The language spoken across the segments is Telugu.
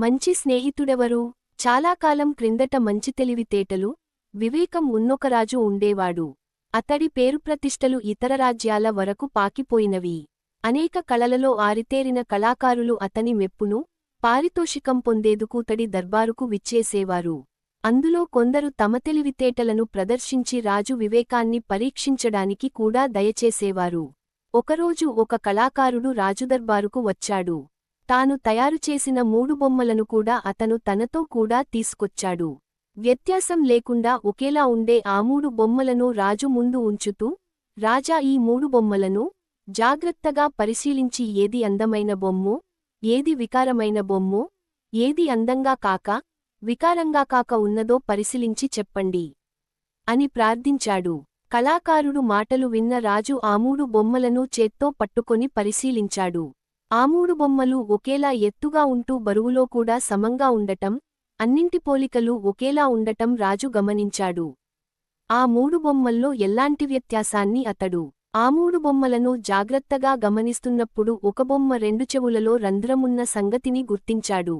మంచి స్నేహితుడెవరు? చాలా కాలం క్రిందట మంచి తెలివితేటలు వివేకం ఉన్నొకరాజు ఉండేవాడు. అతడి పేరుప్రతిష్టలు ఇతర రాజ్యాల వరకు పాకిపోయినవి. అనేక కళలలో ఆరితేరిన కళాకారులు అతని మెప్పును పారితోషికం పొందేందుకు తడి దర్బారుకు విచ్చేసేవారు. అందులో కొందరు తమ తెలివితేటలను ప్రదర్శించి రాజు వివేకాన్ని పరీక్షించడానికి కూడా దయచేసేవారు. ఒకరోజు ఒక కళాకారుడు రాజుదర్బారుకు వచ్చాడు. తాను తయారుచేసిన మూడు బొమ్మలను కూడా అతను తనతో కూడా తీసుకొచ్చాడు. వ్యత్యాసం లేకుండా ఒకేలా ఉండే ఆ మూడు బొమ్మలను రాజు ముందు ఉంచుతూ రాజా ఈ మూడు బొమ్మలను జాగ్రత్తగా పరిశీలించి ఏది అందమైన బొమ్మో ఏది వికారమైన బొమ్మో ఏది అందంగా కాక వికారంగా కాక ఉన్నదో పరిశీలించి చెప్పండి అని ప్రార్థించాడు. కళాకారుడు మాటలు విన్న రాజు ఆ మూడు బొమ్మలను చేత్తో పట్టుకొని పరిశీలించాడు. ఆ మూడు బొమ్మలు ఒకేలా ఎత్తుగా ఉంటూ బరువులో కూడా సమంగా ఉండటం అన్నింటి పోలికలు ఒకేలా ఉండటం రాజు గమనించాడు. ఆ మూడు బొమ్మల్లో ఎల్లాంటి వ్యత్యాసాన్ని అతడు? ఆ మూడు బొమ్మలను జాగ్రత్తగా గమనిస్తున్నప్పుడు ఒక బొమ్మ రెండు చెవులలో రంధ్రమున్న సంగతిని గుర్తించాడు.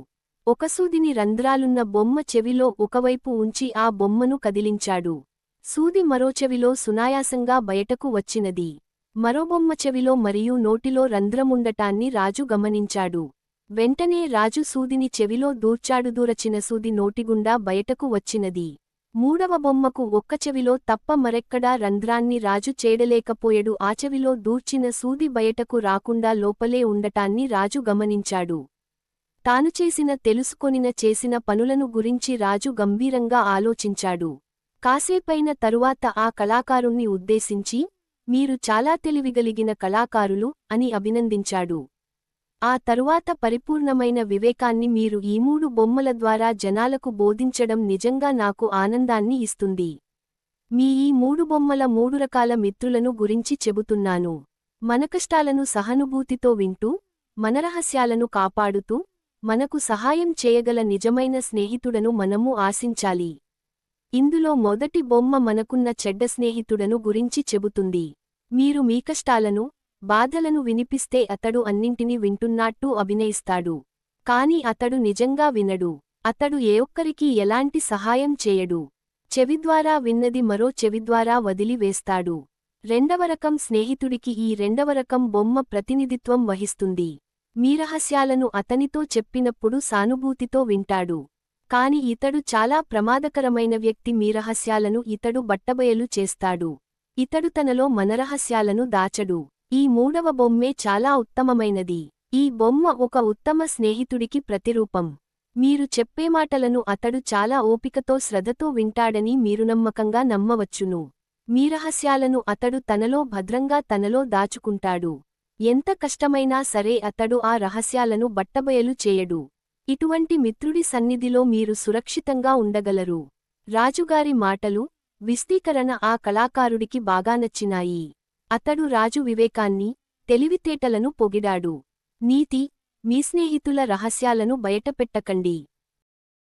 ఒక సూదిని రంధ్రాలున్న బొమ్మ చెవిలో ఒకవైపు ఉంచి ఆ బొమ్మను కదిలించాడు. సూది మరో చెవిలో సునాయాసంగా బయటకు వచ్చినది. మరోబొమ్మ చెవిలో మరియు నోటిలో రంధ్రముండటాన్ని రాజు గమనించాడు. వెంటనే రాజు సూదిని చెవిలో దూర్చాడు దూరచిన సూది నోటిగుండా బయటకు వచ్చినది. మూడవ బొమ్మకు ఒక్క చెవిలో తప్ప మరెక్కడా రంధ్రాన్ని రాజు చేడలేకపోయెడు. ఆ చెవిలో దూర్చిన సూది బయటకు రాకుండా లోపలే ఉండటాన్ని రాజు గమనించాడు. తాను చేసిన తెలుసుకొనిన చేసిన పనులను గురించి రాజు గంభీరంగా ఆలోచించాడు. కాసేపైన తరువాత ఆ కళాకారుణ్ణి ఉద్దేశించి మీరు చాలా తెలివిగలిగిన కళాకారులు అని అభినందించాడు. ఆ తరువాత పరిపూర్ణమైన వివేకాన్ని మీరు ఈ మూడు బొమ్మల ద్వారా జనాలకు బోధించడం నిజంగా నాకు ఆనందాన్ని ఇస్తుంది. మీ ఈ మూడు బొమ్మల మూడు రకాల మిత్రులను గురించి చెబుతున్నాను. మనకష్టాలను సహనుభూతితో సహానుభూతితో వింటూ మన రహస్యాలను కాపాడుతూ మనకు సహాయం చేయగల నిజమైన స్నేహితుడను మనము ఆశించాలి. ఇందులో మొదటి బొమ్మ మనకున్న చెడ్డ స్నేహితుడను గురించి చెబుతుంది. మీరు మీ కష్టాలను బాధలను వినిపిస్తే అతడు అన్నింటినీ వింటున్నట్టు అభినయిస్తాడు. కాని అతడు నిజంగా వినడు. అతడు ఏ ఒక్కరికీ ఎలాంటి సహాయం చేయడు. చెవిద్వారా విన్నది మరో చెవిద్వారా వదిలివేస్తాడు రెండవ రకం స్నేహితుడికి ఈ రెండవ రకం బొమ్మ ప్రతినిధిత్వం వహిస్తుంది. మీ రహస్యాలను అతనితో చెప్పినప్పుడు సానుభూతితో వింటాడు. కాని ఇతడు చాలా ప్రమాదకరమైన వ్యక్తి మీ రహస్యాలను ఇతడు బట్టబయలు చేస్తాడు. ఇతడు తనలో మనరహస్యాలను దాచడు. ఈ మూడవ బొమ్మే చాలా ఉత్తమమైనది. ఈ బొమ్మ ఒక ఉత్తమ స్నేహితుడికి ప్రతిరూపం. మీరు చెప్పే మాటలను అతడు చాలా ఓపికతో శ్రద్ధతో వింటాడని మీరు నమ్మకంగా నమ్మవచ్చును. మీ రహస్యాలను అతడు తనలో భద్రంగా తనలో దాచుకుంటాడు. ఎంత కష్టమైనా సరే అతడు ఆ రహస్యాలను బట్టబయలు చేయడు. ఇటువంటి మిత్రుడి సన్నిధిలో మీరు సురక్షితంగా ఉండగలరు. రాజుగారి మాటలు విస్తీకరణ ఆ కళాకారుడికి బాగా నచ్చినాయి. అతడు రాజు వివేకాన్ని తెలివితేటలను పొగిడాడు. నీతి మీ స్నేహితుల రహస్యాలను బయటపెట్టకండి.